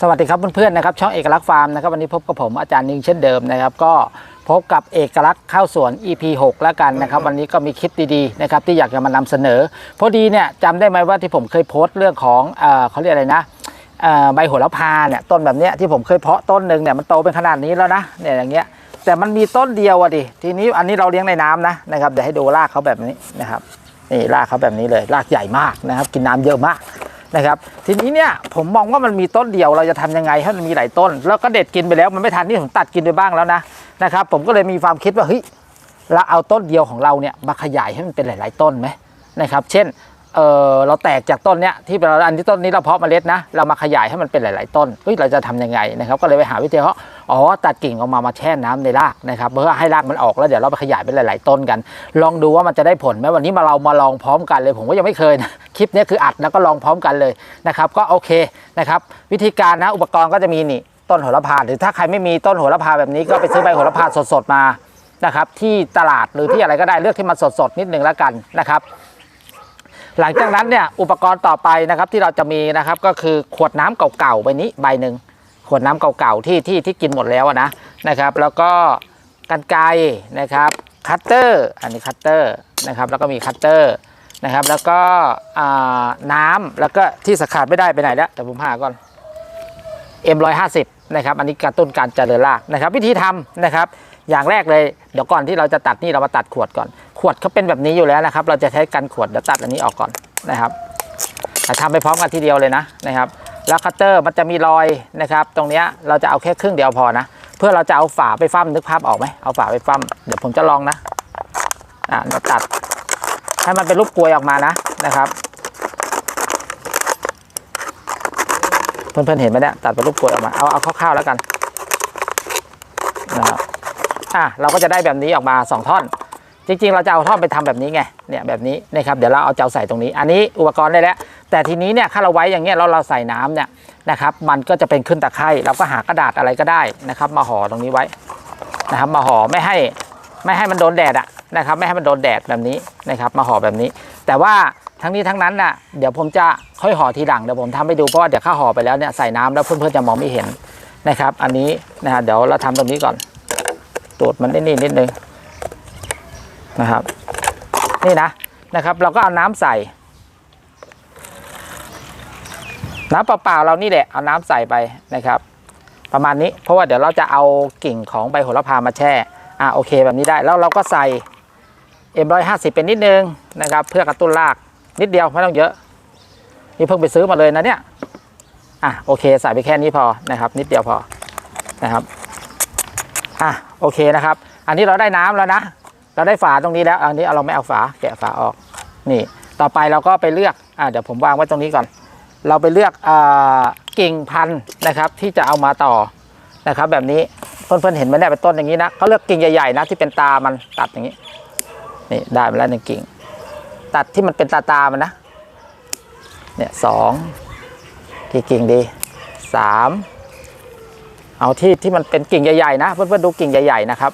สวัสดีครับเพื่อนๆนะครับช่องเอกลักษณ์ฟาร์มนะครับวันนี้พบกับผมอาจารย์นิงเช่นเดิมนะครับก็พบกับเอกลักษณ์ข้าวสวน EP 6 แล้วกันนะครับวันนี้ก็มีคลิปดีๆนะครับที่อยากจะมานำเสนอ พอดีเนี่ยจำได้ไหมว่าที่ผมเคยโพสต์เรื่องของเออเขาเรียกอะไรนะใบโหระพาเนี่ยต้นแบบเนี้ยที่ผมเคยเพาะต้นหนึ่งเนี่ยมันโตเป็นขนาดนี้แล้วนะเนี่ยอย่างเงี้ยแต่มันมีต้นเดียวอะดิทีนี้อันนี้เราเลี้ยงในน้ำนะนะครับเดี๋ยวให้ดูรากเขาแบบนี้นะครับนี่รากเขาแบบนี้เลยรากใหญ่มากนะครับกินน้ำเยอะมาก นะครับ ทีนี้เนี่ยผมมองว่ามันมีต้นเดียวเราจะทำยังไงให้มันมีหลายต้น แล้วก็เด็ดกินไปแล้วมันไม่ทันที่ผมตัดกินไปบ้างแล้วนะนะครับผมก็เลยมีความคิดว่าเฮ้ยเราเอาต้นเดียวของเราเนี่ยมาขยายให้มันเป็นหลาย ๆ ต้นไหมนะครับ เช่นเออเราแตกจากต้นเนี้ยที่เราอันที่ต้นนี้เราเพาะเมล็ดนะเรามาขยายให้มันเป็นหลาย ๆ ต้นเฮ้ยเราจะทำยังไงนะครับ ก็เลยไปหาวิธีเขา อ๋อตัดกิ่งออกมามาแช่น้ำในรากนะครับเพื่อให้รากมันออกแล้วเดี๋ยวเราไปขยายเป็นหลาย ๆ ต้นกัน ลองดูว่ามันจะได้ผลไหมวันนี้มาเรามาลองพร้อมกันเลยผมก็ยังไม่เคยนะคลิปนี้คืออัดแล้วก็ลองพร้อมกันเลยนะครับก็โอเคนะครับวิธีการนะอุปกรณ์ก็จะมีนี่ต้นโหระพาหรือถ้าใครไม่มีต้นโหระพาแบบนี้ก็ไปซื้อใบโหระพาสดๆมานะครับที่ตลาดหรือที่อะไรก็ได้เลือกที่มันสดๆนิดนึงแล้วกันนะครับหลังจากนั้นเนี่ยอุปกรณ์ต่อไปนะครับที่เราจะมีนะครับก็คือขวดน้ำเก่าๆใบนี้ใบหนึ่ง วดน้ำเก่าๆที่ที่ที่กินหมดแล้วอะนะนะครับ แล้วก็กันไกนะครับคัตเตอร์อันนี้คัตเตอร์นะครับแล้วก็มีคัตเตอร์นะครับแล้วก็อ่าน้ำแล้วก็ที่สขาดไม่ได้ไปไหนแล้วแต่ผมหาก่อน M150 นะครับอันนี้กระตุ้นการเจริญรากนะครับ วิธีทำนะครับ อย่างแรกเลยเดี๋ยวก่อนที่เราจะตัดนี่เรามาตัดขวดก่อน ขวดเขาเป็นแบบนี้อยู่แล้วนะครับ เราจะใช้กันขวดเดี๋ยวตัดอันนี้ออกก่อนนะครับแต่ทำไปพร้อมกันทีเดียวเลยนะนะครับ แล้วคัตเตอร์มันจะมีรอยนะครับ ตรงเนี้ยเราจะเอาแค่ครึ่งเดียวพอนะ เพื่อเราจะเอาฝาไปฟั่มนึกภาพออกไหมเอาฝาไปฟั่มเดี๋ยวผมจะลองนะอ่าเราตัดให้มันเป็นรูปกลวยออกมานะนะครับ เพื่อนๆเห็นไหมเนี่ยตัดเป็นรูปกลวยออกมาเอาเอาคร่าวๆแล้วกันนะครับอะเราก็จะได้แบบนี้ออกมาสองท่อน จริงๆ เราจะเอาท่อไปทำแบบนี้ไงเนี่ยแบบนี้นะครับเดี๋ยวเราเอาเจ้าใส่ตรงนี้ อันนี้อุปกรณ์ได้แล้ว แต่ทีนี้เนี่ยถ้าเราไว้อย่างเงี้ยแล้วเราใส่น้ำเนี่ยนะครับมันก็จะเป็นขึ้นตะไคร่เราก็หากระดาษอะไรก็ได้นะครับ มาห่อตรงนี้ไว้นะครับ มาห่อไม่ให้ไม่ให้มันโดนแดดอะนะครับไม่ให้มันโดนแดดแบบนี้นะครับ มาห่อแบบนี้ แต่ว่าทั้งนี้ทั้งนั้นน่ะเดี๋ยวผมจะค่อยห่อทีหลังเดี๋ยวผมทำให้ดูเพราะว่าเดี๋ยวข้าห่อไปแล้วเนี่ยใส่น้ำแล้วเพื่อนๆจะมองไม่เห็นนะครับ อันนี้นะฮะเดี๋ยวเราทำตรงนี้ก่อนตูดมันนิดนิดนิดนึง นะครับ นี่นะนะครับ เราก็เอาน้ำใส่ น้ำเปล่าๆเรานี่แหละเอาน้ำใส่ไปนะครับ ประมาณนี้เพราะว่าเดี๋ยวเราจะเอากิ่งของใบโหระพามาแช่อ่าโอเคแบบนี้ได้แล้วเราก็ใส่ M150 เป็นนิดนึงนะครับ เพื่อกระตุ้นรากนิดเดียวไม่ต้องเยอะนี่เพิ่งไปซื้อมาเลยนะเนี่ยอะโอเคใส่ไปแค่นี้พอนะครับ นิดเดียวพอนะครับอะโอเคนะครับ อันนี้เราได้น้ำแล้วนะ เราได้ฝาตรงนี้แล้ว อันนี้เราไม่เอาฝาแกะฝาออกนี่ ต่อไปเราก็ไปเลือกอะเดี๋ยวผมวางไว้ตรงนี้ก่อน เราไปเลือกอ่ากิ่งพันธุ์นะครับ ที่จะเอามาต่อนะครับ แบบนี้เพื่อนๆเห็นไหมเนี่ยเป็นต้นอย่างนี้นะเขาเลือกกิ่งใหญ่ๆนะที่เป็นตามันตัดอย่างนี้นี่ได้มาแล้วหนึ่งกิ่ง ตัดที่มันเป็นตาตามันนะเนี่ยสองกี่กิ่งดีสามเอาที่ที่มันเป็นกิ่งใหญ่ๆนะ เพื่อนๆดูกิ่งใหญ่ๆนะครับ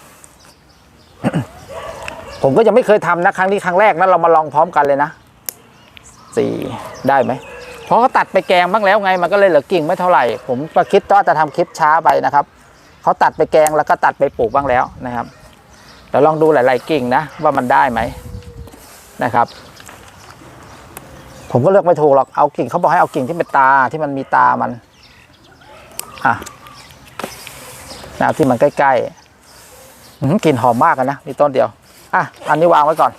ผมก็ยังไม่เคยทำนะครั้งนี้ครั้งแรกนะเรามาลองพร้อมกันเลยนะสี่ได้ไหมเพราะเขาตัดไปแกงบ้างแล้วไงมันก็เลยเหลือกิ่งไม่เท่าไหร่ ผมก็คิดว่าจะทำคลิปช้าไปนะครับเขาตัดไปแกงแล้วก็ตัดไปปลูกบ้างแล้วนะครับเดี๋ยวลองดูหลาย ๆ กิ่งนะ ว่ามันได้ไหมนะครับ ผมก็เลือกไม่ถูกหรอกเอากิ่งเขาบอกให้เอากิ่งที่เป็นตาที่มันมีตามันอะนะที่มันใกล้ๆกลิ่นหอมมากนะมีต้นเดียว อะอันนี้วางไว้ก่อน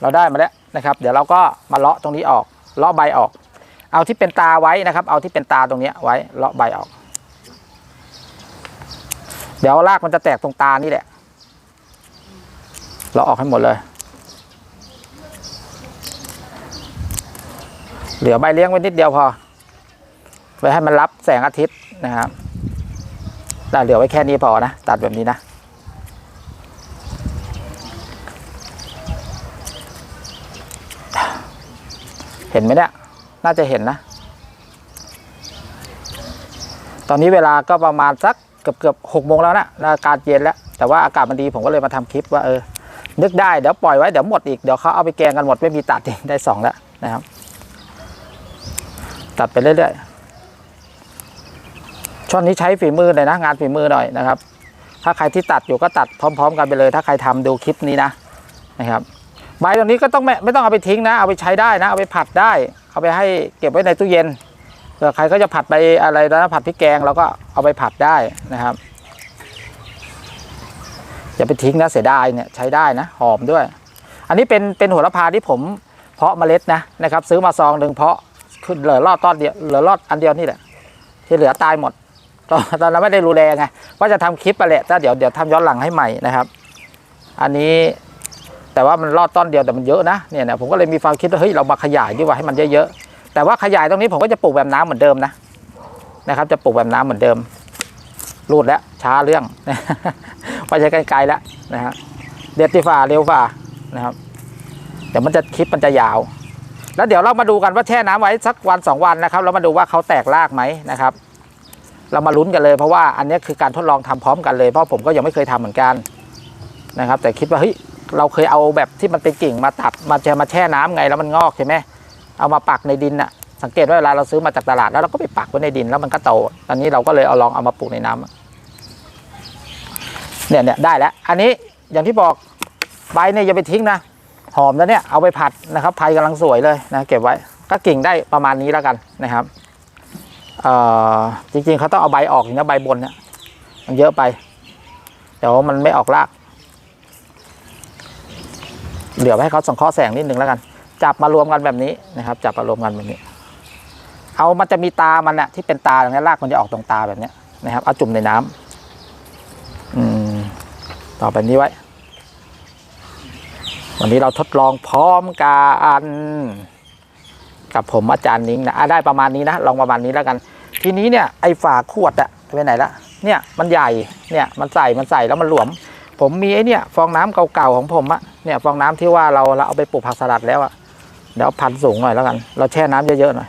เราได้มาแล้วนะครับ เดี๋ยวเราก็มาเลาะตรงนี้ออกเลาะใบออก เอาที่เป็นตาไว้นะครับ เอาที่เป็นตาตรงนี้ไว้เลาะใบออก เดี๋ยวรากมันจะแตกตรงตานี่แหละเลาะออกให้หมดเลย เหลือใบเลี้ยงไว้นิดเดียวพอไว้ให้มันรับแสงอาทิตย์นะครับแต่เหลือไว้แค่นี้พอนะ ตัดแบบนี้นะ เห็นไหมเนี่ย น่าจะเห็นนะ ตอนนี้เวลาก็ประมาณสักเกือบเกือบหกโมงแล้วนะอากาศเย็นแล้ว แต่ว่าอากาศมันดีผมก็เลยมาทำคลิปว่าเออ นึกได้เดี๋ยวปล่อยไว้เดี๋ยวหมดอีก เดี๋ยวเขาเอาไปแกงกันหมดไม่มีตัดอีกได้สองแล้วนะครับ ตัดไปเรื่อยๆ ช่วงนี้ใช้ฝีมือเลยนะ งานฝีมือหน่อยนะครับ ถ้าใครที่ตัดอยู่ก็ตัดพร้อม ๆ กันไปเลย ถ้าใครทำดูคลิปนี้นะนะครับ ใบตรงนี้ก็ต้องไม่ไม่ต้องเอาไปทิ้งนะ เอาไปใช้ได้นะ เอาไปผัดได้ เอาไปให้เก็บไว้ในตู้เย็นเผื่อใครก็จะผัดไปอะไรนะผัดพริกแกงเราก็เอาไปผัดได้นะครับอย่าไปทิ้งนะเสียดายเนี่ยใช้ได้นะหอมด้วย อันนี้เป็นเป็นโหัวละพาที่ผมเพาะเมล็ดนะนะครับ ซื้อมาซองหนึ่งเพาะขึ้นเหลือรอดต้นเดียวเหลือรอดอันเดียวนี่แหละที่เหลือตายหมดตอนตอนนั้นไม่ได้รู้แลไงว่าจะทำคลิปไปแหละแต่เดี๋ยวเดี๋ยวทำย้อนหลังให้ใหม่นะครับ อันนี้ แต่ว่ามันรอดต้นเดียวแต่มันเยอะนะเนี่ยนะผมก็เลยมีความคิดว่าเฮ้ยเรามาขยายดีกว่าให้มันเยอะๆแต่ว่าขยายตรงนี้ผมก็จะปลูกแบบน้ำเหมือนเดิมนะนะครับจะปลูกแบบน้ำเหมือนเดิมรูดแล้วช้าเรื่องไปใช้ไกลๆแล้วนะฮะเด็ดที่ฝ่าเร็วฝ่านะครับเดี๋ยวมันจะคลิปมันจะยาว แล้วเดี๋ยวเรามาดูกันว่าแช่น้ำไว้สักวันสองวันนะครับแล้วมาดูว่าเขาแตกรากไหมนะครับ เรามาลุ้นกันเลยเพราะว่าอันนี้คือการทดลองทำพร้อมกันเลยเพราะผมก็ยังไม่เคยทำเหมือนกันนะครับ แต่คิดว่าเฮ้ย เราเคยเอาแบบที่มันเป็นกิ่งมาตัดมาจะมาแช่น้ำไงแล้วมันงอกใช่ไหมเอามาปักในดินน่ะสังเกตว่าเวลาเราซื้อมาจากตลาดแล้วเราก็ไปปักไว้ในดินแล้วมันก็โตตอนนี้เราก็เลยเอาลองเอามาปลูกในน้ำเนี่ยเนี่ยได้แล้ว อันนี้อย่างที่บอกใบเนี่ยอย่าไปทิ้งนะหอมแล้วเนี่ยเอาไปผัดนะครับไผ่กำลังสวยเลยนะเก็บไว้ก็กิ่งได้ประมาณนี้แล้วกันนะครับเอ่อจริงๆเขาต้องเอาใบออกอย่างนี้ใบบนเนี่ยมันเยอะไปเดี๋ยวมันไม่ออกราก เหลือไว้ให้เขาสังเคราะห์แสงนิดนึงแล้วกัน จับมารวมกันแบบนี้นะครับ จับมารวมกันแบบนี้ เอามันจะมีตามันน่ะที่เป็นตาตรงนี้รากมันจะออกตรงตาแบบเนี้ยนะครับ เอาจุ่มในน้ำอืมต่อแบบนี้ไว้ วันนี้เราทดลองพร้อมกันกับผมอาจารย์นิ้งนะอะได้ประมาณนี้นะลองประมาณนี้แล้วกัน ทีนี้เนี่ยไอ้ฝาขวดอะไปไหนละเนี่ยมันใหญ่เนี่ยมันใส่มันใส่แล้วมันหลวม ผมมีไอ้เนี่ยฟองน้ำเก่าๆของผมอะเนี่ยฟองน้ำที่ว่าเราเราเอาไปปลูกผักสลัดแล้วอะเดี๋ยวพันสูงหน่อยแล้วกัน เราแช่น้ำเยอะๆหน่อย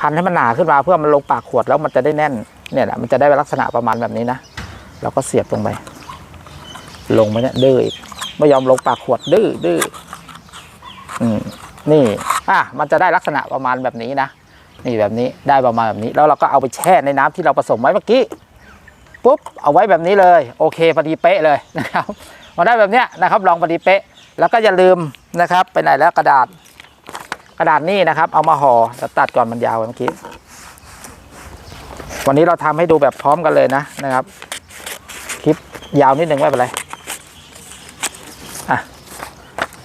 พันให้มันหนาขึ้นมาเพื่อมันลงปากขวดแล้วมันจะได้แน่น เนี่ยแหละมันจะได้ลักษณะประมาณแบบนี้นะเราก็เสียบลงไป ลงไปเนี่ยดื้ออีกไม่ยอมลงปากขวดดื้อดื้ออืมนี่อะมันจะได้ลักษณะประมาณแบบนี้นะนี่แบบนี้ได้ประมาณแบบนี้ แล้วเราก็เอาไปแช่ในน้ำที่เราผสมไว้เมื่อกี้ ปุ๊บเอาไว้แบบนี้เลยโอเคพอดีเป๊ะเลยนะครับมาได้แบบเนี้ยนะครับลองพอดีเป๊ะ แล้วก็อย่าลืมนะครับไปไหนแล้วกระดาษกระดาษนี่นะครับ เอามาห่อแล้วตัดก่อนมันยาวเมื่อกี้วันนี้เราทำให้ดูแบบพร้อมกันเลยนะนะครับ คลิปยาวนิดนึงไม่เป็นไรอะ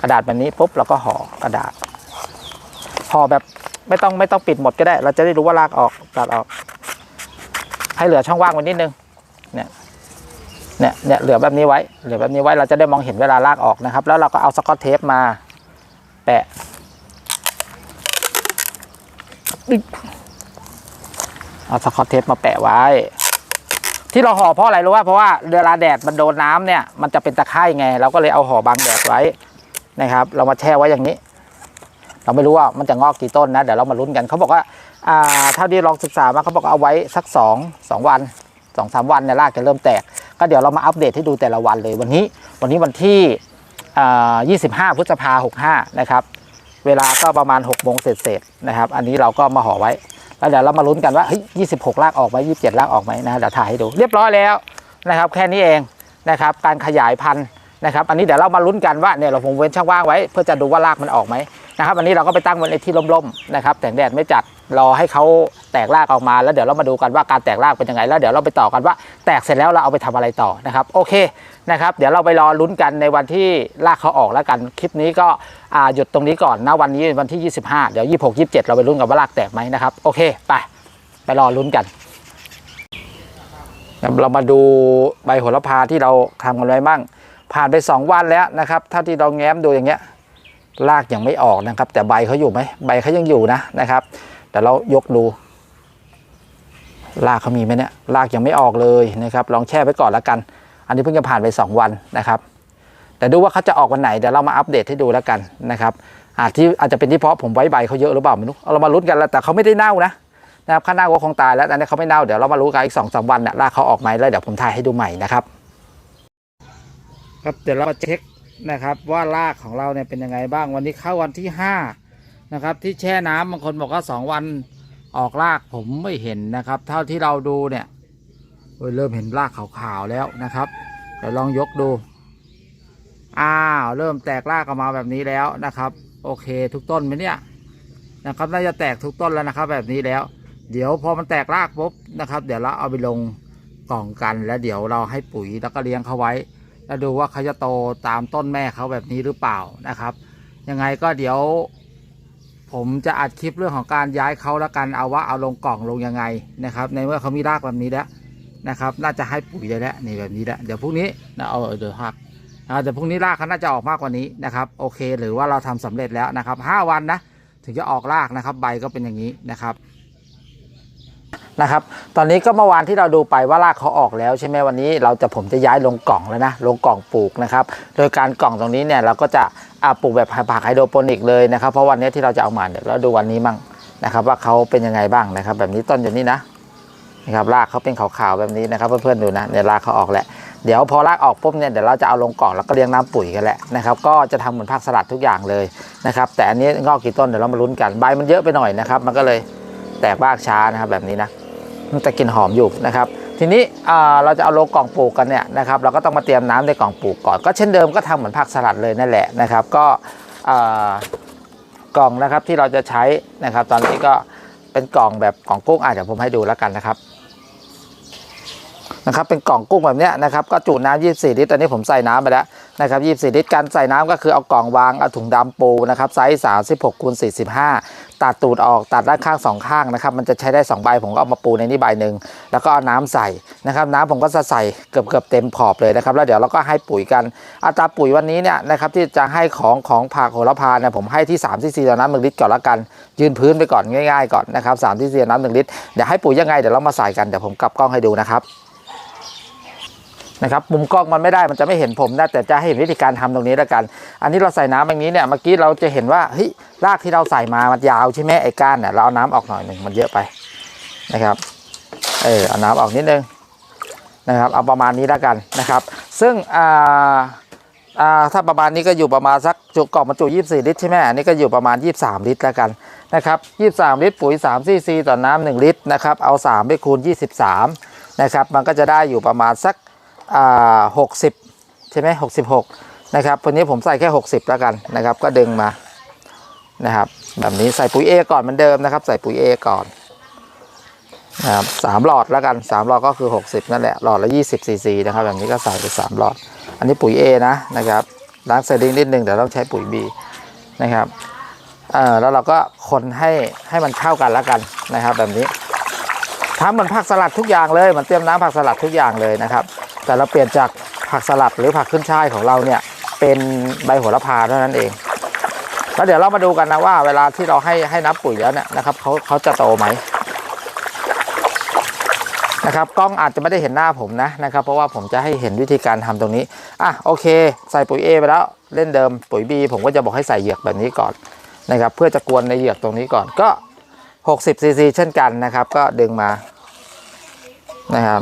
กระดาษแบบนี้ปุ๊บเราก็ห่อกระดาษห่อแบบไม่ต้องไม่ต้องปิดหมดก็ได้ เราจะได้รู้ว่าลากออกตัดออก ให้เหลือช่องว่างไว้นิดนึง เนี่ยเนี่ยเนี่ยเหลือแบบนี้ไว้เหลือแบบนี้ไว้เราจะได้มองเห็นเวลาลากออกนะครับ แล้วเราก็เอาสกอตเทปมา แปะเอาสกอตเทปมาแปะไว้ ที่เราห่อเพราะอะไรรู้ว่าเพราะว่าเวลาแดดมันโดนน้ำเนี่ย มันจะเป็นตะไคร่ไง เราก็เลยเอาห่อบังแดดไว้นะครับ เรามาแช่ไว้อย่างนี้ เราไม่รู้ว่ามันจะงอกกี่ต้นนะเดี๋ยวเรามาลุ้นกันเขาบอกว่าอ่าเท่าที่ลองศึกษามาเขาบอกเอาไว้สักสองสองวัน สองสามวันเนี่ยรากจะเริ่มแตก ก็เดี๋ยวเรามาอัปเดตให้ดูแต่ละวันเลยวันนี้ วันนี้วันที่อ่า25 พฤษภาหกห้านะครับ เวลาก็ประมาณ6กโมงเศษๆนะครับ อันนี้เราก็มาห่อไว้ แล้วเดี๋ยวเรามาลุ้นกันว่าเฮ้ย26 รากออกไหม27 รากออกไหมนะเดี๋ยวถ่ายให้ดู เรียบร้อยแล้วนะครับ แค่นี้เองนะครับ การขยายพันธุ์ นะครับอันนี้เดี๋ยวเรามาลุ้นกันว่าเนี่ยเราคงเว้นช่องว่างไว้ เพื่อจะดูว่าลากมันออกไหมนะครับอันนี้เราก็ไปตั้งไว้ในที่ร่มๆนะครับแสงแดดไม่จัดรอให้เขาแตกรากออกมาแล้วเดี๋ยวเรามาดูกันว่าการแตกรากเป็นยังไงแล้วเดี๋ยวเราไปต่อกันว่าแตกเสร็จแล้วเราเอาไปทำอะไรต่อนะครับโอเคนะครับเดี๋ยวเราไปรอลุ้นกันในวันที่รากเขาออกแล้วกันคลิปนี้ก็หยุดตรงนี้ก่อนนะวันนี้วันที่ 25 เดี๋ยว 26 27 เราไปลุ้นกันว่ารากแตกไหมนะครับโอเคไปไปรอลุ้นกันเรามาดูใบโหระพาที่เราทำกันไว้บ้าง ผ่านไป 2 วันแล้วนะครับถ้าที่เราแง้มดูอย่างเงี้ยรากยังไม่ออกนะครับ แต่ใบเขาอยู่ไหมใบเขายังอยู่นะนะครับแต่เรายกดูรากเขามีไหมเนี่ยรากยังไม่ออกเลยนะครับ ลองแช่ไว้ก่อนแล้วกัน อันนี้เพิ่งจะผ่านไป 2 วันนะครับ แต่ดูว่าเขาจะออกวันไหนเดี๋ยวเรามาอัปเดตให้ดูแล้วกันนะครับอาจที่อาจจะเป็นที่เพราะผมไว้ใบเขาเยอะหรือเปล่าไม่รู้เรามาลุ้นกันแล้วแต่เขาไม่ได้เน่านะนะครับข้างหน้าก็คงตายแล้วแต่อันนี้เขาไม่เน่าเดี๋ยวเรามารู้กันอีกสองสามวันเนี่ยรากเขาออกไหมแล้วเดี๋ยวผมถ่ายให้ดูใหม่นะครับ ครับเดี๋ยวเรามาเช็คนะครับว่ารากของเราเนี่ยเป็นยังไงบ้างวันนี้เข้าวันที่ห้านะครับที่แช่น้ำบางคนบอกว่าสองวันออกรากผมไม่เห็นนะครับ เท่าที่เราดูเนี่ยโอ้ยเริ่มเห็นรากขาวๆแล้วนะครับเดี๋ยวลองยกดูอ้าวเริ่มแตกรากออกมาแบบนี้แล้วนะครับ โอเคทุกต้นไหมเนี่ยนะครับน่าจะแตกทุกต้นแล้วนะครับ แบบนี้แล้ว เดี๋ยวพอมันแตกรากปุ๊บนะครับ เดี๋ยวเราเอาไปลงกล่องกันแล้วเดี๋ยวเราให้ปุ๋ยแล้วก็เลี้ยงเขาไว้ แล้วดูว่าเขาจะโตตามต้นแม่เขาแบบนี้หรือเปล่านะครับ ยังไงก็เดี๋ยว ผมจะอัดคลิปเรื่องของการย้ายเขาแล้วกันเอาว่าเอาลงกล่องลงยังไงนะครับ ในเมื่อเขามีรากแบบนี้แล้วนะครับ น่าจะให้ปุ๋ยได้แล้วนี่แบบนี้แล้วเดี๋ยวพรุ่งนี้นะเอาเดี๋ยวหักเดี๋ยวพรุ่งนี้รากเขาน่าจะออกมากกว่านี้นะครับโอเค หรือว่าเราทำสำเร็จแล้วนะครับห้าวันนะถึงจะออกรากนะครับ ใบก็เป็นอย่างนี้นะครับ นะครับ ตอนนี้ก็เมื่อวานที่เราดูไปว่ารากเขาออกแล้วใช่ไหมวันนี้เราจะผมจะย้ายลงกล่องแล้วนะลงกล่องปลูกนะครับ โดยการกล่องตรงนี้เนี่ยเราก็จะอาปลูกแบบผักไฮโดรโปนิกเลยนะครับเพราะวันนี้ที่เราจะเอามาเดี๋ยวเราดูวันนี้มั่งนะครับว่าเขาเป็นยังไงบ้างนะครับ แบบนี้ต้นอยู่นี่นะนะครับรากเขาเป็นขาวๆแบบนี้นะครับเพื่อนๆดูนะเนี่ยรากเขาออกแล้วเดี๋ยวพอรากออกปุ๊บเนี่ยเดี๋ยวเราจะเอาลงกล่องแล้วก็เลี้ยงน้ำปุ๋ยกันแหละนะครับก็จะทำเหมือนผักสลัดทุกอย่างเลยนะครับแต่อันนี้งอกกี่ต้นเดี๋ยวเรามาลุ้นกันใบมันเยอะไปหน่อยนะครับ มันก็เลยแตกรากช้านะครับแบบนี้นะ แต่กลิ่นหอมอยู่นะครับ ทีนี้เราจะเอาลงกล่องปลูกกันเนี่ยนะครับ เราก็ต้องมาเตรียมน้ำในกล่องปลูกก่อน ก็เช่นเดิมก็ทำเหมือนผักสลัดเลยนั่นแหละนะครับ ก็กล่องนะครับที่เราจะใช้นะครับ ตอนนี้ก็เป็นกล่องแบบกล่องกุ้งอะเดี๋ยวผมให้ดูแล้วกันนะครับนะครับเป็นกล่องกุ้งแบบเนี้ยนะครับก็จุน้ำ24 ลิตรตอนนี้ผมใส่น้ำไปแล้วนะครับ 24 ลิตรการใส่น้ำก็คือเอากล่องวางเอาถุงดำปูนะครับไซส์ 36คูณ45 ตัดตูดออกตัดด้านข้างสองข้างนะครับ มันจะใช้ได้2ใบผมก็เอามาปูในนี้ใบหนึ่งแล้วก็เอาน้ำใส่นะครับ น้ำผมก็จะใส่เกือบเกือบๆเต็มขอบเลยนะครับ แล้วเดี๋ยวเราก็ให้ปุ๋ยกันอัตราปุ๋ยวันนี้เนี่ยนะครับที่จะให้ของของผักโหระพาเนี่ยผมให้ที่3ซีซีต่อน้ำหนึ่งลิตรก่อนละกัน ยืนพื้นไปก่อนง่าย ๆ ก่อนนะครับ3ซีซีต่อน้ำหนึ่งลิตรเดี๋ยวให้ปุ๋ยยังไงเดี๋ยวเรามาใส่กันเดี๋ยวผมกลับกล้องให้ดูนะครับ นะครับมุมกล้องมันไม่ได้มันจะไม่เห็นผมนะแต่จะให้เห็นวิธีการทำตรงนี้แล้วกัน อันนี้เราใส่น้ำอย่างนี้เนี่ยเมื่อกี้เราจะเห็นว่าเฮ้ยรากที่เราใส่มามันยาวใช่ไหมไอ้ก้านเนี่ยเราเอาน้ำออกหน่อยหนึ่งมันเยอะไปนะครับเออเอาน้ำออกนิดนึงนะครับเอาประมาณนี้แล้วกันนะครับ ซึ่งอ่าอ่าถ้าประมาณนี้ก็อยู่ประมาณสักจุกล่องบรรจุ 24 ลิตรใช่ไหมอันนี้ก็อยู่ประมาณ 23 ลิตรแล้วกันนะครับ 23 ลิตรปุ๋ย3ซีซีต่อน้ำ1ลิตรนะครับ เอา3ไปคูณ 23 นะครับ มันก็จะได้อยู่ประมาณสัก อ่าหกสิบใช่ไหมหกสิบหกนะครับวันนี้ผมใส่แค่60แล้วกันนะครับ ก็ดึงมานะครับ แบบนี้ใส่ปุ๋ยเอก่อนเหมือนเดิมนะครับ ใส่ปุ๋ยเอก่อนนะครับสามหลอดแล้วกันสามหลอดก็คือ60นั่นแหละหลอดละ20ซีซีนะครับแบบนี้ก็ใส่ไปสามหลอด อันนี้ปุ๋ย A นะนะครับล้างเซดิ้งนิดนึงเดี๋ยวต้องใช้ปุ๋ย B นะครับเอ่อแล้วเราก็คนให้ให้มันเข้ากันแล้วกันนะครับ แบบนี้ทำเหมือนผักสลัดทุกอย่างเลยเหมันเตรียมน้ำผักสลัดทุกอย่างเลยนะครับ แต่เราเปลี่ยนจากผักสลัดหรือผักขึ้นช่ายของเราเนี่ยเป็นใบโหระพาเท่านั้นเอง แล้วเดี๋ยวเรามาดูกันนะว่า เวลาที่เราให้ให้น้ำปุ๋ยแล้วเนี่ยนะครับเขาเขาจะโตไหมนะครับกล้องอาจจะไม่ได้เห็นหน้าผมนะนะครับเพราะว่าผมจะให้เห็นวิธีการทำตรงนี้อะโอเค ใส่ปุ๋ย A ไปแล้วเล่นเดิมปุ๋ย B ผมก็จะบอกให้ใส่เหยือกแบบนี้ก่อนนะครับเพื่อจะกวนในเหยือกตรงนี้ก่อนก็ 60ซีซีเช่นกันนะครับ ก็ดึงมานะครับ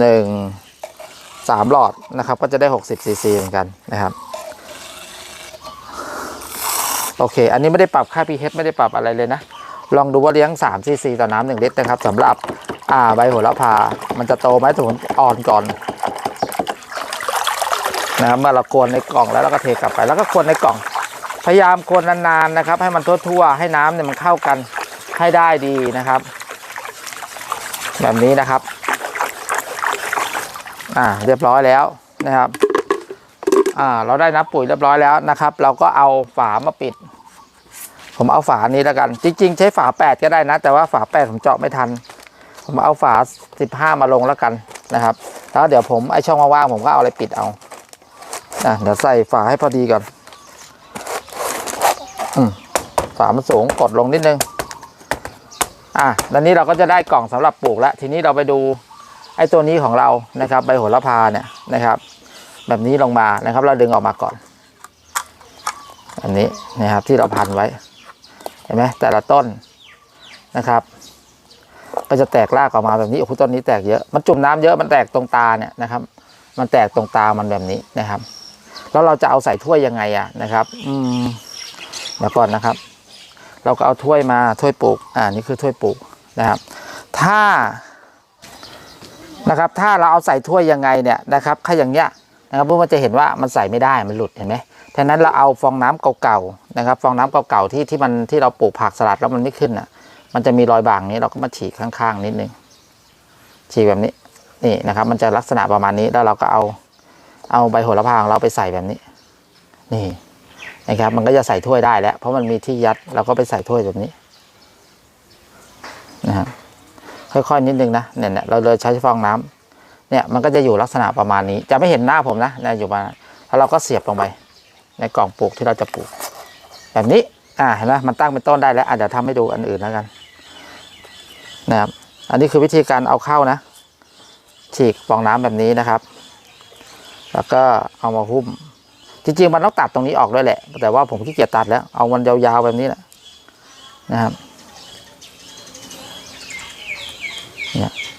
หนึ่ง สามหลอดนะครับ ก็จะได้ 60 ซีซีเหมือนกันนะครับ โอเค อันนี้ไม่ได้ปรับค่า pH ไม่ได้ปรับอะไรเลยนะ ลองดูว่าเลี้ยง 3 ซีซีต่อน้ำหนึ่งลิตรนะครับสำหรับอ่าใบโหระพา มันจะโตไหมสมมติอ่อนก่อนนะครับเมื่อเรากวนในกล่องแล้วเราก็เทกลับไป แล้วก็กวนในกล่อง พยายามกวนนานๆนะครับ ให้มันทั่วๆ ให้น้ำเนี่ยมันเข้ากันให้ได้ดีนะครับ แบบนี้นะครับ อ่าเรียบร้อยแล้วนะครับอ่าเราได้น้ำปุ๋ยเรียบร้อยแล้วนะครับ เราก็เอาฝามาปิด ผมเอาฝานี้แล้วกัน จริง ๆ ใช้ฝาแปดก็ได้นะ แต่ว่าฝาแปดผมเจาะไม่ทัน ผมเอาฝาสิบห้ามาลงแล้วกันนะครับแล้วเดี๋ยวผมไอช่องว่างๆผมก็เอาอะไรปิดเอาอะเดี๋ยวใส่ฝาให้พอดีก่อนอืมฝามันสูงกดลงนิดนึงอะแล้วนี้เราก็จะได้กล่องสำหรับปลูกแล้วทีนี้เราไปดู ไอ้ตัวนี้ของเรานะครับใบโหระพาเนี่ยนะครับ แบบนี้ลงมานะครับ เราดึงออกมาก่อนอันนี้นะครับที่เราพันไว้เห็นไหมแต่ละต้นนะครับ ก็จะแตกรากออกมาแบบนี้โอ้โหต้นนี้แตกเยอะมันจุ่มน้ำเยอะมันแตกตรงตาเนี่ยนะครับ มันแตกตรงตามันแบบนี้นะครับ แล้วเราจะเอาใส่ถ้วยยังไงอะนะครับ อืมเดี๋ยวก่อนนะครับ เราก็เอาถ้วยมาถ้วยปลูก อ่านี่คือถ้วยปลูกนะครับ ถ้า นะครับ ถ้าเราเอาใส่ถ้วยยังไงเนี่ยนะครับถ้าอย่างเงี้ยนะครับเพื่อนจะเห็นว่ามันใส่ไม่ได้มันหลุดเห็นไหมฉะนั้นเราเอาฟองน้ำเก่าๆนะครับ ฟองน้ำเก่าๆที่ที่มันที่เราปลูกผักสลัดแล้วมันไม่ขึ้นอะ มันจะมีรอยบางนี้เราก็มาฉีกข้างๆนิดนึงฉีกแบบนี้นี่นะครับ มันจะลักษณะประมาณนี้แล้วเราก็เอาเอาใบโหระพาของเราไปใส่แบบนี้ นี่นะครับ มันก็จะใส่ถ้วยได้แล้ว เพราะมันมีที่ยัดเราก็ไปใส่ถ้วยแบบนี้นะครับ ค่อยๆนิดนึงนะเนี่ยเนี่ยเราเลยใช้ฟองน้ำเนี่ยมันก็จะอยู่ลักษณะประมาณนี้ จะไม่เห็นหน้าผมนะเนี่ยอยู่มาแล้วเราก็เสียบลงไป ในกล่องปลูกที่เราจะปลูก แบบนี้อ่าเห็นไหมมันตั้งเป็นต้นได้แล้วอาจจะเดี๋ยวทำให้ดูอันอื่นแล้วกันนะครับอันนี้คือวิธีการเอาเข้านะ ฉีกฟองน้ำแบบนี้นะครับ แล้วก็เอามาหุ้ม จริงๆมันต้องตัดตรงนี้ออกด้วยแหละ แต่ว่าผมขี้เกียจตัดแล้ว เอามันยาวๆแบบนี้แหละนะครับ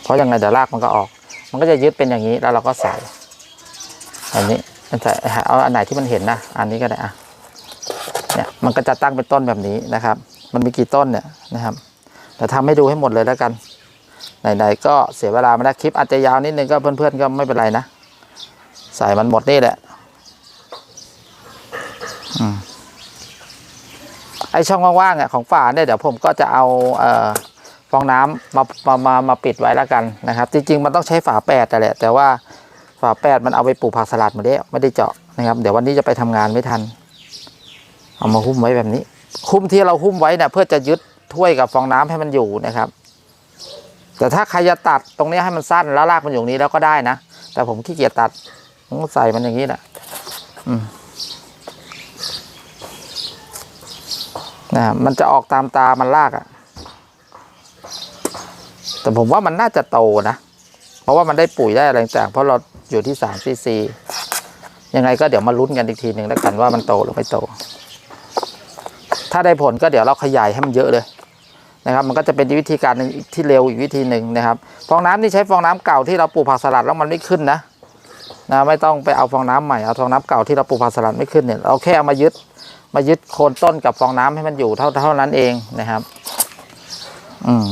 เพราะยังไงเดี๋ยวรากมันก็ออก มันก็จะยึดเป็นอย่างนี้แล้วเราก็ใส่แบบนี้มันใส่เอาอันไหนที่มันเห็นนะ อันนี้ก็ได้อะเนี่ยมันก็จะตั้งเป็นต้นแบบนี้นะครับ มันมีกี่ต้นเนี่ยนะครับแต่ทำให้ดูให้หมดเลยแล้วกันไหนๆก็เสียเวลามาแล้วคลิปอาจจะยาวนิดนึงก็เพื่อนๆก็ไม่เป็นไรนะ ใส่มันหมดนี่แหละอืมไอช่องว่างๆอะของฝาเนี่ยเดี๋ยวผมก็จะเอาเอ่อ องน้ำมามามามาปิดไว้แล้วกันนะครับ จริง ๆ มันต้องใช้ฝาแปดแต่แหละ แต่ว่าฝาแปดมันเอาไปปลูกผักสลัดหมาแล้วไม่ได้เจาะนะครับ เดี๋ยววันนี้จะไปทำงานไม่ทัน เอามาหุ้มไว้แบบนี้ หุ้มที่เราหุ้มไว้เนี่ยเพื่อจะยึดถ้วยกับฟองน้ำให้มันอยู่นะครับ แต่ถ้าใครจะตัดตรงนี้ให้มันสั้นแล้วลากมันอยู่นี้แล้วก็ได้นะ แต่ผมขี้เกียจตัดผมใส่มันอย่างนี้แหละอืมนะมันจะออกตามตามันลากอะ่ะ แต่ผมว่ามันน่าจะโตนะ เพราะว่ามันได้ปุ๋ยได้อะไรต่างเพราะเราอยู่ที่สามซีซียังไงก็เดี๋ยวมาลุ้นกันอีกทีหนึ่งแล้วกันว่ามันโตหรือไม่โต ถ้าได้ผลก็เดี๋ยวเราขยายให้มันเยอะเลยนะครับ มันก็จะเป็นวิธีการหนึ่งที่เร็วอีกวิธีหนึ่งนะครับฟองน้ำนี่ใช้ฟองน้ำเก่าที่เราปลูกผักสลัดแล้วมันไม่ขึ้นนะนะไม่ต้องไปเอาฟองน้ำใหม่เอาฟองน้ำเก่าที่เราปลูกผักสลัดไม่ขึ้นเนี่ยเราแค่เอามายึดมายึดโคนต้นกับฟองน้ำให้มันอยู่เท่าเท่านั้นเองนะครับ อืม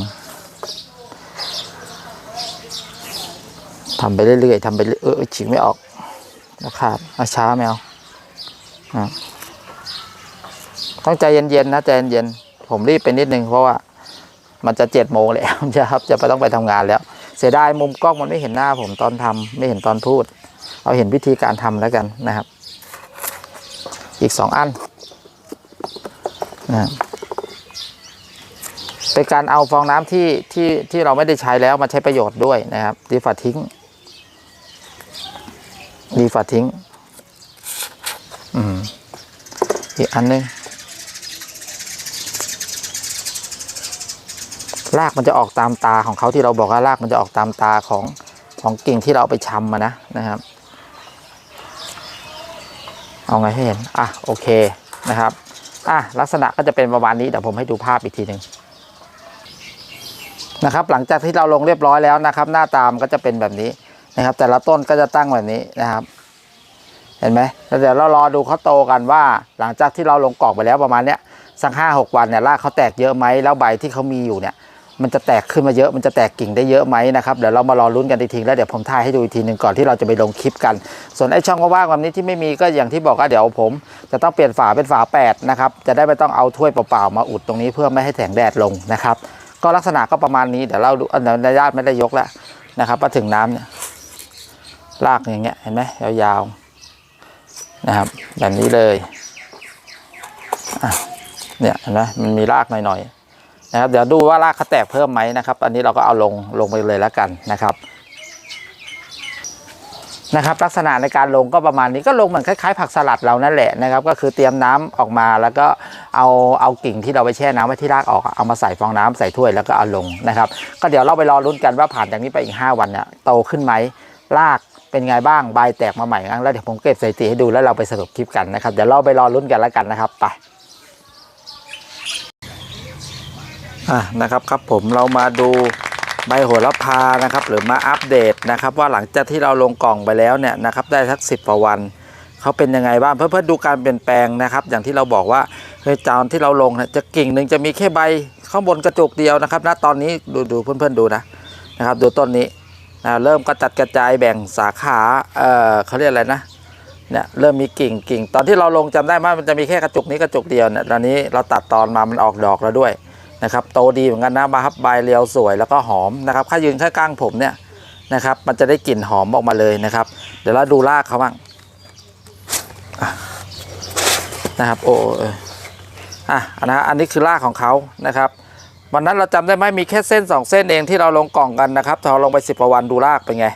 ทำไปเรื่อยๆทำไปเออฉีกไม่ออกนะครับเอาช้าแมวอะต้องใจเย็นๆนะใจเย็นๆผมรีบไปนิดนึงเพราะว่ามันจะเจ็ดโมงแล้วจะครับจะไปต้องไปทำงานแล้ว เสียดายมุมกล้องมันไม่เห็นหน้าผมตอนทำไม่เห็นตอนพูด เอาเห็นวิธีการทำแล้วกันนะครับ อีกสองอันนะเป็นการเอาฟองน้ำที่ที่ที่เราไม่ได้ใช้แล้วมาใช้ประโยชน์ด้วยนะครับดีฝาทิ้ง ดีฝาทิ้ง อืม อีกอันนึงรากมันจะออกตามตาของเขาที่เราบอกว่ารากมันจะออกตามตาของของกิ่งที่เราเอาไปชำมานะนะครับ เอาไงให้เห็น อะโอเคนะครับ อะลักษณะก็จะเป็นประมาณนี้เดี๋ยวผมให้ดูภาพอีกทีหนึ่งนะครับ หลังจากที่เราลงเรียบร้อยแล้วนะครับ หน้าตามก็จะเป็นแบบนี้ นะครับ แต่ละต้นก็จะตั้งแบบนี้นะครับ เห็นไหมแล้วเดี๋ยวเรารอดูเขาโตกันว่า หลังจากที่เราลงกรอกไปแล้วประมาณเนี้ยสักห้าหกวันเนี่ยรากเขาแตกเยอะไหมแล้วใบที่เขามีอยู่เนี่ย มันจะแตกขึ้นมาเยอะมันจะแตกกิ่งได้เยอะไหมนะครับเดี๋ยวเรามารอลุ้นกันอีทีแล้วเดี๋ยวผมถ่ายให้ดูอีกทีหนึ่งก่อนที่เราจะไปลงคลิปกัน ส่วนไอ้ช่องว่างๆแบบนี้ที่ไม่มีก็อย่างที่บอกว่าเดี๋ยวผม จะต้องเปลี่ยนฝาเป็นฝาแปดนะครับจะได้ไม่ต้องเอาถ้วยเปล่าๆมาอุดตรงนี้เพื่อไม่ให้แสงแดดลงนะครับก็ลักษณะก็ประมาณนี้เดี๋ยวเราดูอันนี้ญาติไม่ได้ยกแล้วนะครับมาถึงน้ำเนี่ย รากอย่างเงี้ยเห็นไหมยาวๆนะครับ แบบนี้เลยเนี่ยเห็นไหมมันมีรากหน่อยๆนะครับ เดี๋ยวดูว่ารากเขาแตกเพิ่มไหมนะครับ อันนี้เราก็เอาลงลงไปเลยแล้วกันนะครับนะครับลักษณะในการลงก็ประมาณนี้ก็ลงเหมือนคล้ายๆ ผักสลัดเรานั่นแหละนะครับ ก็คือเตรียมน้ำออกมาแล้วก็เอาเอากิ่งที่เราไปแช่น้ำไว้ที่รากออกเอามาใส่ฟองน้ำใส่ถ้วยแล้วก็เอาลงนะครับ ก็เดี๋ยวเราไปรอลุ้นกันว่าผ่านจากนี้ไปอีก 5 วันเนี่ยโตขึ้นไหม รากเป็นไงบ้างใบแตกมาใหม่งั้นแล้วเดี๋ยวผมเก็บสถิติให้ดูแล้วเราไปสรุปคลิปกันนะครับเดี๋ยวเราไปรอลุ้นกันแล้วกันนะครับไปอะนะครับครับผมเรามาดูใบโหระพานะครับ หรือมาอัปเดตนะครับ ว่าหลังจากที่เราลงกล่องไปแล้วเนี่ยนะครับได้สักสิบกว่าวันเขาเป็นยังไงบ้างเพื่อเพื่อดูการเปลี่ยนแปลงนะครับ อย่างที่เราบอกว่าเฮ้ยจานที่เราลงเนี่ยจะกิ่งหนึ่งจะมีแค่ใบข้างบนกระจุกเดียวนะครับณตอนนี้ดูดูเพื่อนๆดูนะนะครับดูต้นนี้ นะเริ่มกระจัดกระจายแบ่งสาขาเออเขาเรียกอะไรนะเนี่ยเริ่มมีกิ่งกิ่งตอนที่เราลงจำได้ไหมมันจะมีแค่กระจุกนี้กระจุกเดียวเนี่ยตอนนี้เราตัดตอนมามันออกดอกแล้วด้วยนะครับโตดีเหมือนกันนะมาครับใบเรียวสวยแล้วก็หอมนะครับถ้ายืนข้างผมเนี่ยนะครับ มันจะได้กลิ่นหอมออกมาเลยนะครับ เดี๋ยวเราดูรากเขาบ้างนะครับโอ้อะนะอันนี้คือรากของเขานะครับ วันนั้นเราจำได้ไหมมีแค่เส้น 2 เส้นเองที่เราลงกล่องกันนะครับพอลงไป 10กว่าวันดูรากเป็นไง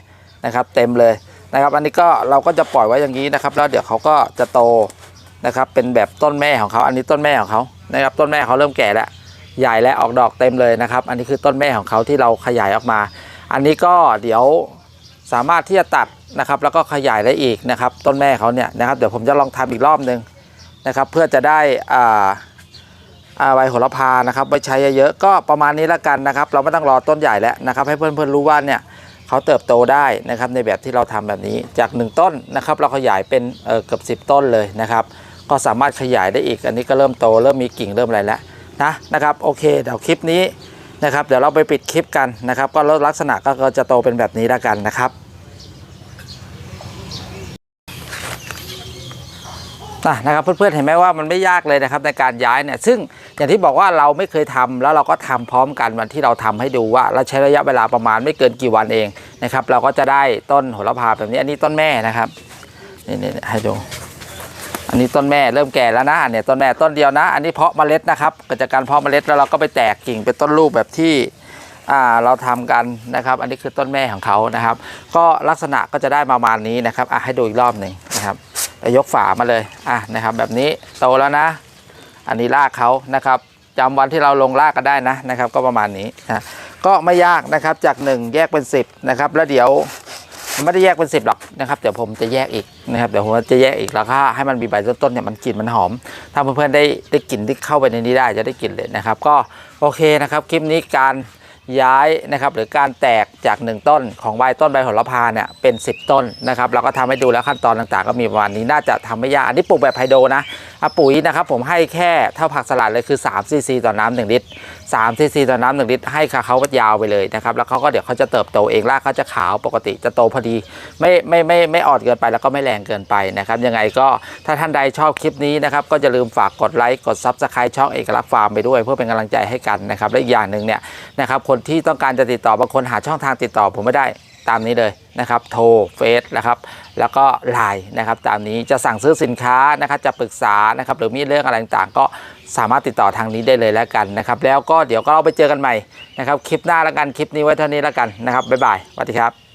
นะครับ เต็มเลยนะครับ อันนี้ก็เราก็จะปล่อยไว้อย่างนี้นะครับ แล้วเดี๋ยวเขาก็จะโตนะครับ เป็นแบบต้นแม่ของเขาอันนี้ต้นแม่ของเขานะครับ ต้นแม่เขาเริ่มแก่แล้วใหญ่และออกดอกเต็มเลยนะครับ อันนี้คือต้นแม่ของเขาที่เราขยายออกมา อันนี้ก็เดี๋ยวสามารถที่จะตัดนะครับ แล้วก็ขยายได้อีกนะครับ ต้นแม่เขาเนี่ยนะครับ เดี๋ยวผมจะลองทำอีกรอบหนึ่งนะครับ เพื่อจะได้อ่า ใบโหระพานะครับไว้ใช้เยอะๆก็ประมาณนี้ละกันนะครับ เราไม่ต้องรอต้นใหญ่แล้วนะครับ ให้เพื่อนๆรู้ว่าเนี่ยเขาเติบโตได้นะครับในแบบที่เราทำแบบนี้จาก 1 ต้นนะครับ เราขยายเป็นเเกือบ10 ต้นเลยนะครับ ก็สามารถขยายได้อีก อันนี้ก็เริ่มโตเริ่มมีกิ่งเริ่มอะไรแล้วนะนะครับโอเคเดี๋ยวคลิปนี้นะครับเดี๋ยวเราไปปิดคลิปกันนะครับ ก็ลักษณะก็จะโตเป็นแบบนี้ละกันนะครับ อะ นะครับเพื่อนๆเห็นไหมว่ามันไม่ยากเลยนะครับในการย้ายเนี่ยซึ่งอย่างที่บอกว่าเราไม่เคยทำแล้วเราก็ทำพร้อมกันวันที่เราทำให้ดูว่าเราใช้ระยะเวลาประมาณไม่เกินกี่วันเองนะครับเราก็จะได้ต้นโหระพาแบบนี้อันนี้ต้นแม่นะครับนี่นี่ให้ดูอันนี้ต้นแม่เริ่มแก่แล้วนะเนี่ยต้นแม่ต้นเดียวนะ อันนี้เพาะเมล็ดนะครับเกิดจากการเพาะเมล็ดแล้วเราก็ไปแตกกิ่งเป็นต้นลูกแบบที่อ่าเราทำกันนะครับ อันนี้คือต้นแม่ของเขานะครับ ก็ลักษณะก็จะได้ประมาณนี้นะครับอะให้ดูอีกรอบหนึ่ง นะครับยกฝามาเลยอะนะครับ แบบนี้โตแล้วนะ อันนี้รากเขานะครับจำวันที่เราลงรากก็ได้นะนะครับ ก็ประมาณนี้นะก็ไม่ยากนะครับจาก 1 แยกเป็น 10นะครับแล้วเดี๋ยวไม่ได้แยกเป็น10หรอกนะครับเดี๋ยวผมจะแยกอีกนะครับเดี๋ยวผมจะแยกอีกแล้วก็ให้มันมีใบต้นๆเนี่ยมันกลิ่นมันหอม ถ้าเพื่อนๆได้ได้กลิ่นที่เข้าไปในนี้ได้จะได้กลิ่นเลยนะครับ ก็โอเคนะครับคลิปนี้การ ย้ายนะครับหรือการแตกจาก 1 ต้นของใบต้นใบโหระพาเนี่ยเป็น 10 ต้นนะครับเราก็ทำให้ดูแล้วขั้นตอนต่างๆ ก็มีประมาณนี้น่าจะทำไม่ยากอันนี้ปลูกแบบไฮโดรนะอปุ๋ยนะครับผมให้แค่เท่าผักสลัดเลยคือ3ซีซีต่อน้ำหนึ่งลิตร 3ซีซีต่อน้ำหนึ่งลิตรให้ค่ะเขาก็ยาวไปเลยนะครับ แล้วเขาก็เดี๋ยวเขาจะเติบโตเองรากเขาจะขาวปกติจะโตพอดี ไม่ไม่ไม่ไม่อ่อนเกินไปแล้วก็ไม่แรงเกินไปนะครับยังไงก็ถ้าท่านใดชอบคลิปนี้นะครับก็จะลืมฝากกดไลค์กดซับสไครต์ช่องเอกลักษณ์ฟาร์มไปด้วย เพื่อเป็นกำลังใจให้กันนะครับและอีกอย่างหนึ่งเนี่ยนะครับคนที่ต้องการจะติดต่อบางคนหาช่องทางติดต่อผมไม่ได้ตามนี้เลย นะครับโทรเฟซนะครับแล้วก็ไลน์นะครับตามนี้จะสั่งซื้อสินค้านะครับจะปรึกษานะครับหรือมีเรื่องอะไรต่างๆ ก็สามารถติดต่อทางนี้ได้เลยแล้วกันนะครับแล้วก็เดี๋ยวก็เราไปเจอกันใหม่นะครับคลิปหน้าแล้วกันคลิปนี้ไว้เท่านี้แล้วกันนะครับบ๊ายบายสวัสดีครับ